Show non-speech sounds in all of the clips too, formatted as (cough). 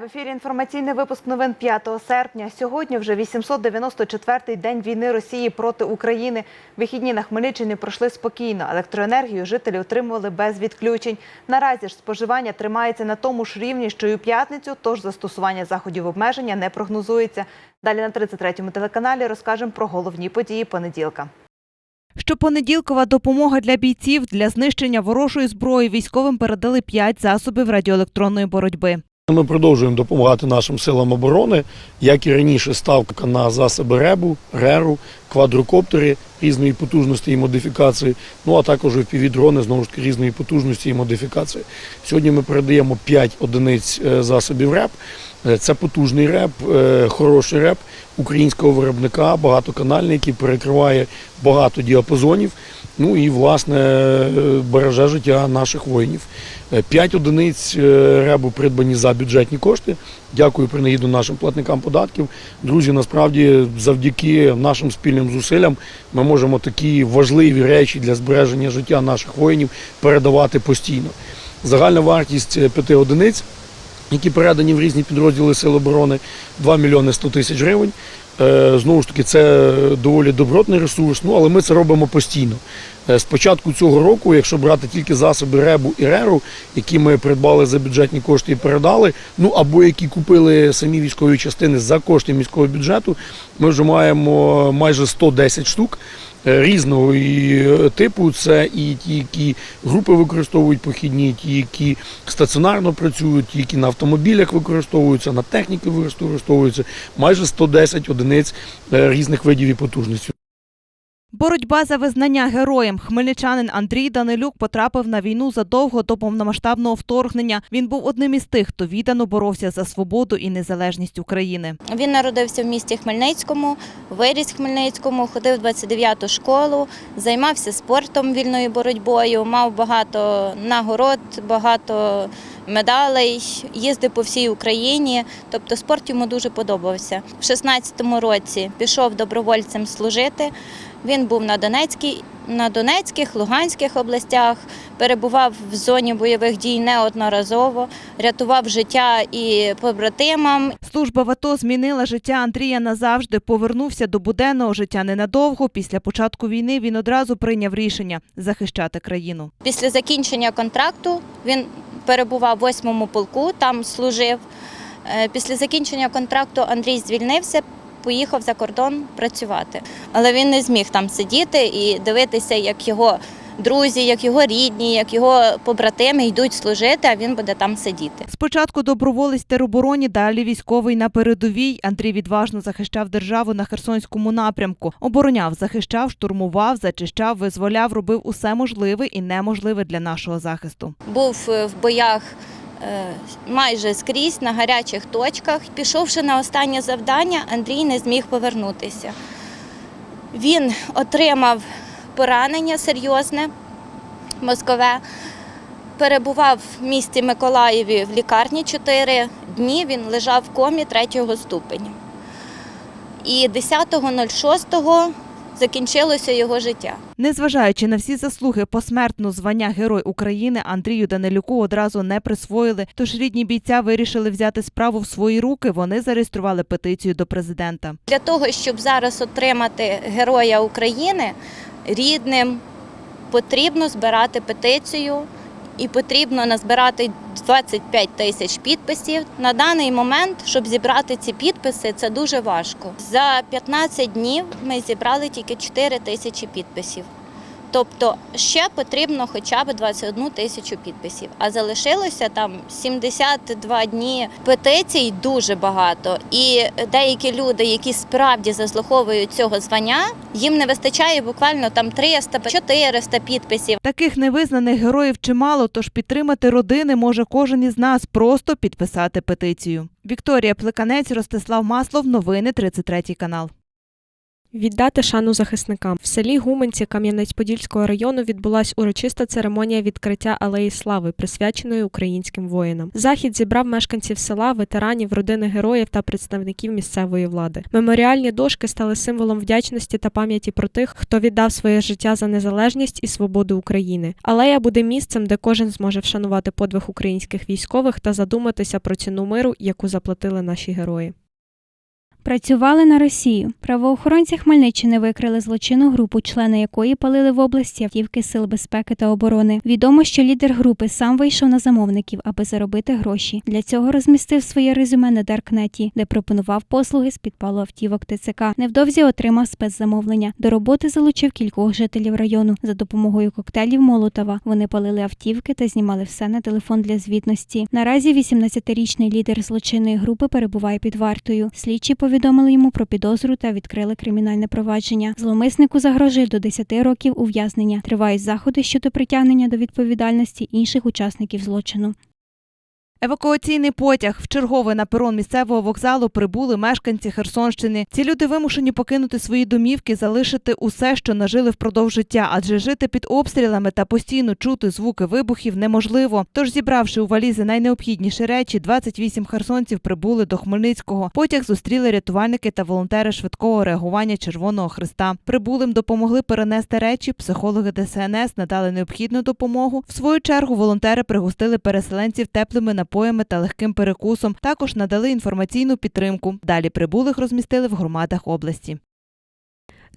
В ефірі. Інформаційний випуск новин 5 серпня. Сьогодні вже 894-й день війни Росії проти України. Вихідні на Хмельниччині пройшли спокійно. Електроенергію жителі отримували без відключень. Наразі ж споживання тримається на тому ж рівні, що й у п'ятницю. Тож застосування заходів обмеження не прогнозується. Далі на 33-му телеканалі розкажемо про головні події понеділка. Щопонеділкова допомога для бійців для знищення ворожої зброї військовим передали 5 засобів радіоелектронної боротьби. Ми продовжуємо допомагати нашим силам оборони, як і раніше, ставка на засоби РЕБу, РЕРу, квадрокоптери різної потужності і модифікації, ну а також півдрони знову ж таки різної потужності і модифікації. Сьогодні ми передаємо 5 одиниць е, засобів РЕБ. Е, Це потужний реп, е, хороший реп українського виробника, багатоканальний, який перекриває багато діапазонів. Ну і власне е, береже життя наших воїнів. Е, П'ять одиниць е, ребу придбані за бюджетні кошти. Дякую принагідно нашим платникам податків. Друзі, насправді, завдяки нашим спільним зусиллям ми можемо такі важливі речі для збереження життя наших воїнів передавати постійно. Загальна вартість п'яти одиниць які передані в різні підрозділи Сил оборони 2 мільйони 100 тисяч гривень. Е, Знову ж таки, це доволі добротний ресурс, ну але ми це робимо постійно. Е, З початку цього року, якщо брати тільки засоби РЕБу і РЕРу, які ми придбали за бюджетні кошти і передали, ну або які купили самі військові частини за кошти міського бюджету, ми вже маємо майже 110 штук різного і, е, типу. Це і ті, які групи використовують похідні, ті, які стаціонарно працюють, ті, які на автомобілях використовуються, на техніки використовуються. Майже 110 одиниць е, різних видів і потужності. Боротьба за визнання героєм. Хмельничанин Андрій Данилюк потрапив на війну задовго до повномасштабного вторгнення. Він був одним із тих, хто віддано боровся за свободу і незалежність України. Він народився в місті Хмельницькому, виріс в Хмельницькому, ходив в 29-ту школу, займався спортом, вільною боротьбою, мав багато нагород, багато медалей, їздив по всій Україні. Тобто спорт йому дуже подобався. В 16-му році пішов добровольцем служити. Він був на Донецькій, на Донецьких, Луганських областях, перебував в зоні бойових дій неодноразово, рятував життя і побратимам, Служба в АТО змінила життя Андрія назавжди. Повернувся до буденного життя ненадовго. Після початку війни він одразу прийняв рішення захищати країну. Після закінчення контракту він перебував в 8-му полку, там служив. Е, Після закінчення контракту Андрій звільнився, поїхав за кордон працювати. Але він не зміг там сидіти і дивитися, як його друзі, як його рідні, як його побратими йдуть служити, а він буде там сидіти. Спочатку доброволець теробороні, далі військовий на передовій. Андрій відважно захищав державу на Херсонському напрямку. Обороняв, захищав, штурмував, зачищав, визволяв, робив усе можливе і неможливе для нашого захисту. був е, в боях майже скрізь на гарячих точках. Пішовши на останнє завдання, Андрій не зміг повернутися. Він отримав поранення серйозне, мозкове. Перебував в місті Миколаєві в лікарні 4 дні. Він лежав в комі третього ступеня. І 10.06 закінчилося його життя. Незважаючи на всі заслуги, посмертно звання Герой України Андрію Данилюку одразу не присвоїли. Тож рідні бійця вирішили взяти справу в свої руки. Вони зареєстрували петицію до президента. Для того, щоб зараз отримати Героя України рідним, потрібно збирати петицію і потрібно назбирати 25 тисяч підписів. На даний момент, щоб зібрати ці підписи, це дуже важко. За 15 днів ми зібрали тільки 4 тисячі підписів. Тобто ще потрібно хоча б 21 тисячу підписів, а залишилося там 72 дні петицій дуже багато. І деякі люди, які справді заслуховують цього звання, їм не вистачає буквально там 300-400 підписів. Таких невизнаних героїв чимало, тож підтримати родини може кожен із нас просто підписати петицію. Вікторія Плеканець, Ростислав Маслов, новини 33 канал. Віддати шану захисникам в селі Гуменці Кам'янець-Подільського району відбулась урочиста церемонія відкриття алеї слави, присвяченої українським воїнам. Захід зібрав мешканців села, ветеранів, родини героїв та представників місцевої влади. Меморіальні дошки стали символом вдячності та пам'яті про тих, хто віддав своє життя за незалежність і свободу України. Алея буде місцем, де кожен зможе вшанувати подвиг українських військових та задуматися про ціну миру, яку заплатили наші герої. Працювали на Росію. Правоохоронці Хмельниччини викрили злочинну групу, члени якої палили в області автівки Сил безпеки та оборони. Відомо, що лідер групи сам вийшов на замовників, аби заробити гроші. Для цього розмістив своє резюме на Даркнеті, де пропонував послуги з підпалу автівок ТЦК. Невдовзі отримав спецзамовлення. До роботи залучив кількох жителів району. За допомогою коктейлів Молотова вони палили автівки та знімали все на телефон для звітності. Наразі 18-річний лідер злочинної групи перебуває під вартою. Слідчі повідомили йому про підозру та відкрили кримінальне провадження. Зломиснику загрожує до 10 років ув'язнення. Тривають заходи щодо притягнення до відповідальності інших учасників злочину. Евакуаційний потяг вчергове на перон місцевого вокзалу прибули мешканці Херсонщини. Ці люди вимушені покинути свої домівки, залишити усе, що нажили впродовж життя, адже жити під обстрілами та постійно чути звуки вибухів неможливо. Тож, зібравши у валізи найнеобхідніші речі, 28 херсонців прибули до Хмельницького. Потяг зустріли рятувальники та волонтери швидкого реагування Червоного Христа. Прибулим допомогли перенести речі. Психологи ДСНС надали необхідну допомогу. В свою чергу волонтери пригостили переселенців теплими напоями та легким перекусом. Також надали інформаційну підтримку. Далі прибулих розмістили в громадах області.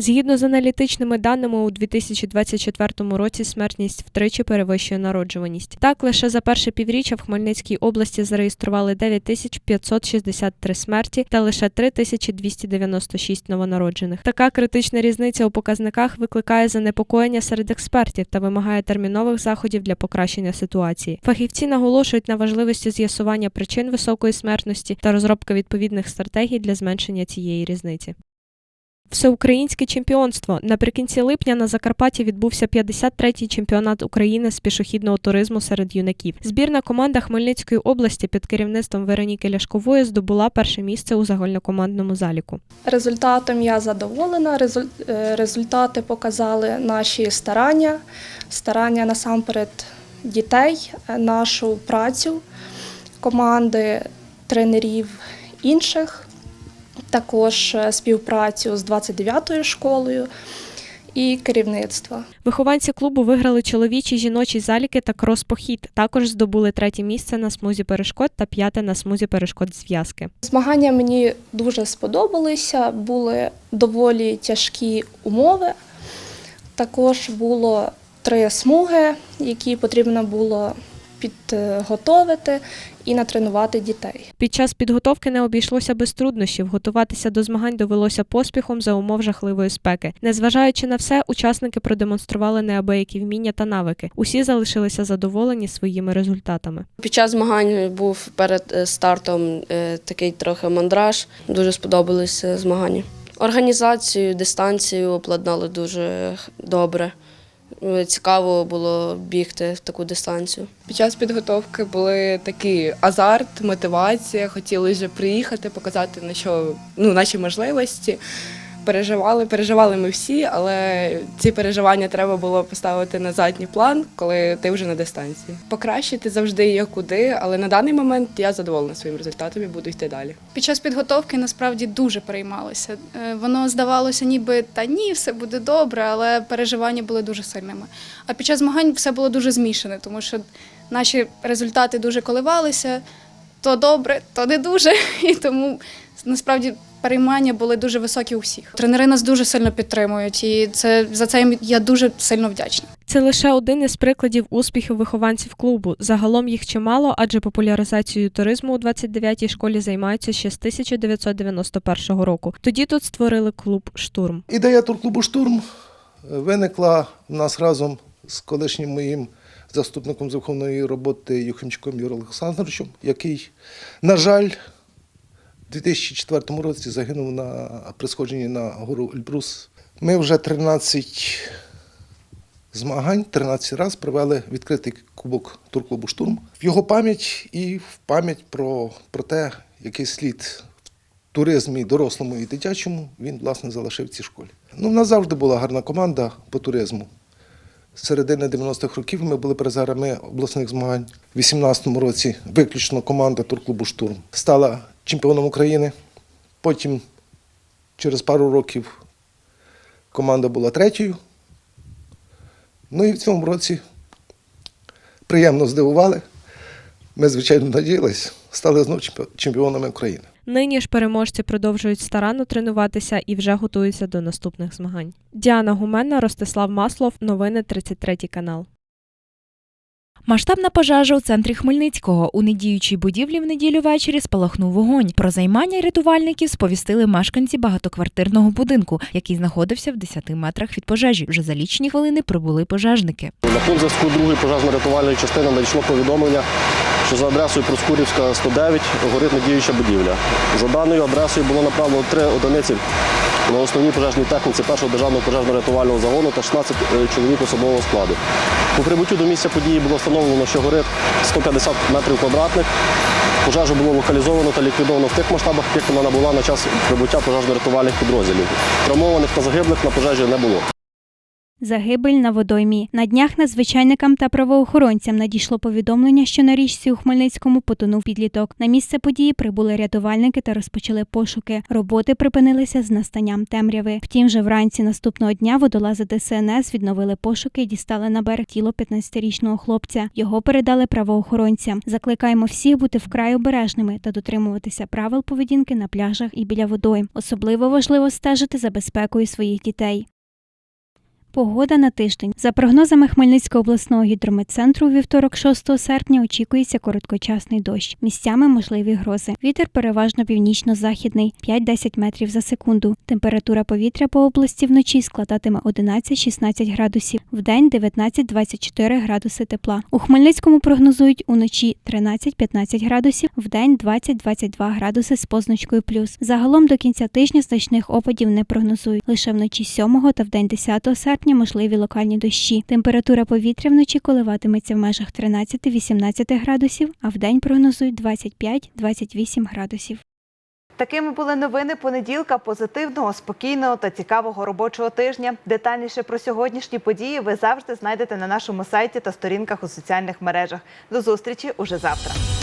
Згідно з аналітичними даними, у 2024 році смертність втричі перевищує народжуваність. Так, лише за перше півріччя в Хмельницькій області зареєстрували 9563 смерті та лише 3296 новонароджених. Така критична різниця у показниках викликає занепокоєння серед експертів та вимагає термінових заходів для покращення ситуації. Фахівці наголошують на важливості з'ясування причин високої смертності та розробки відповідних стратегій для зменшення цієї різниці. Всеукраїнське чемпіонство наприкінці липня на Закарпатті відбувся 53-й чемпіонат України з пішохідного туризму серед юнаків. Збірна команда Хмельницької області під керівництвом Вероніки Ляшкової здобула перше місце у загальнокомандному заліку. Результатом я задоволена. Е, Результати показали наші старання, старання насамперед дітей, е, нашу працю команди, тренерів інших, також е, співпрацю з 29-ю школою і керівництва. Вихованці клубу виграли чоловічі жіночі заліки та крос-похід. Також здобули третє місце на смузі перешкод та п'яте на смузі перешкод зв'язки. Змагання мені дуже сподобалися, були доволі тяжкі умови. Також було три смуги, які потрібно було підготовити і натренувати дітей. Під час підготовки не обійшлося без труднощів. Готуватися до змагань довелося поспіхом за умов жахливої спеки. Незважаючи на все, учасники продемонстрували неабиякі вміння та навики. Усі залишилися задоволені своїми результатами. Під час змагань був перед е, стартом е, такий трохи мандраж. Дуже сподобалися змагання. Організацію, дистанцію обладнали дуже добре. Е, Цікаво було бігти в таку дистанцію. Під час підготовки були такі азарт, мотивація. Хотіли вже приїхати, показати на що ну, наші можливості. Переживали, переживали ми всі, але ці переживання треба було поставити на задній план, коли ти вже на дистанції. Покращити завжди є куди, але на даний момент я задоволена своїм результатом і буду йти далі. Під час підготовки насправді дуже переймалися. Е, Воно здавалося, ніби та ні, все буде добре, але переживання були дуже сильними. А під час змагань все було дуже змішане, тому що наші результати дуже коливалися. То добре, то не дуже. (laughs) І тому насправді переймання були дуже високі у всіх. Тренери нас дуже сильно підтримують, і це за це їм я дуже сильно вдячна. Це лише один із прикладів успіхів вихованців клубу. Загалом їх чимало, адже популяризацією туризму у 29-й школі займаються ще з 1991 року. Тоді тут створили клуб Штурм. Ідея турклубу Штурм виникла в нас разом з колишнім моїм заступником з виховної роботи Юхимчуком Юрієм Олександровичем, який, на жаль, у 2004 році загинув на при сходженні на гору Ельбрус. Ми вже 13 змагань, 13 разів провели відкритий кубок турклубу Штурм. В його пам'ять і в пам'ять про, про те, який слід в туризмі дорослому і дитячому, він, власне, залишив в цій школі. Ну, в нас завжди була гарна команда по туризму. З середини 90-х років ми були призерами обласних змагань. У 18-му році виключно команда турклубу Штурм стала чемпіоном України. Потім, через пару років, команда була третьою. Ну і в цьому році приємно здивували. Ми, звичайно, надіялись, стали знову чемпіонами України. Нині ж переможці продовжують старанно тренуватися і вже готуються до наступних змагань. Діана Гуменна, Ростислав Маслов. Новини 33 канал. Масштабна пожежа у центрі Хмельницького. У недіючій будівлі в неділю ввечері спалахнув вогонь. Про займання рятувальників сповістили мешканці багатоквартирного будинку, який знаходився в 10 метрах від пожежі. Вже за лічені хвилини прибули пожежники. На пункт зв'язку другої пожежно-рятувальної частини надійшло повідомлення, що за адресою Проскурівська 109 горить недіюча будівля. За даною адресою було направлено три одиниці на основній пожежній техніці першого державного пожежно-рятувального загону та 16 чоловік особового складу. По прибуттю до місця події було встановлено, що горить 150 метрів квадратних. Пожежу було локалізовано та ліквідовано в тих масштабах, яких вона набула на час прибуття пожежно-рятувальних підрозділів. Травмованих та загиблих на пожежі не було. Загибель на водоймі. На днях надзвичайникам та правоохоронцям надійшло повідомлення, що на річці у Хмельницькому потонув підліток. На місце події прибули рятувальники та розпочали пошуки. Роботи припинилися з настанням темряви. Втім, вже вранці наступного дня водолази ДСНС відновили пошуки і дістали на берег тіло 15-річного хлопця. Його передали правоохоронцям. Закликаємо всіх бути вкрай обережними та дотримуватися правил поведінки на пляжах і біля водойм. Особливо важливо стежити за безпекою своїх дітей. Погода на тиждень. За прогнозами Хмельницького обласного гідрометцентру, вівторок 6 серпня очікується короткочасний дощ. Місцями можливі грози. Вітер переважно північно-західний 5-10 метрів за секунду. Температура повітря по області вночі складатиме 11-16 градусів, вдень 19-24 градуси тепла. У Хмельницькому прогнозують уночі 13-15 градусів, вдень 20-22 градуси з позначкою плюс. Загалом до кінця тижня значних опадів не прогнозують. Лише вночі 7 та вдень 10 серпня можливі локальні дощі. Температура повітря вночі коливатиметься в межах 13-18 градусів, а вдень прогнозують 25-28 градусів. Такими були новини понеділка. Позитивного, спокійного та цікавого робочого тижня. Детальніше про сьогоднішні події ви завжди знайдете на нашому сайті та сторінках у соціальних мережах. До зустрічі уже завтра.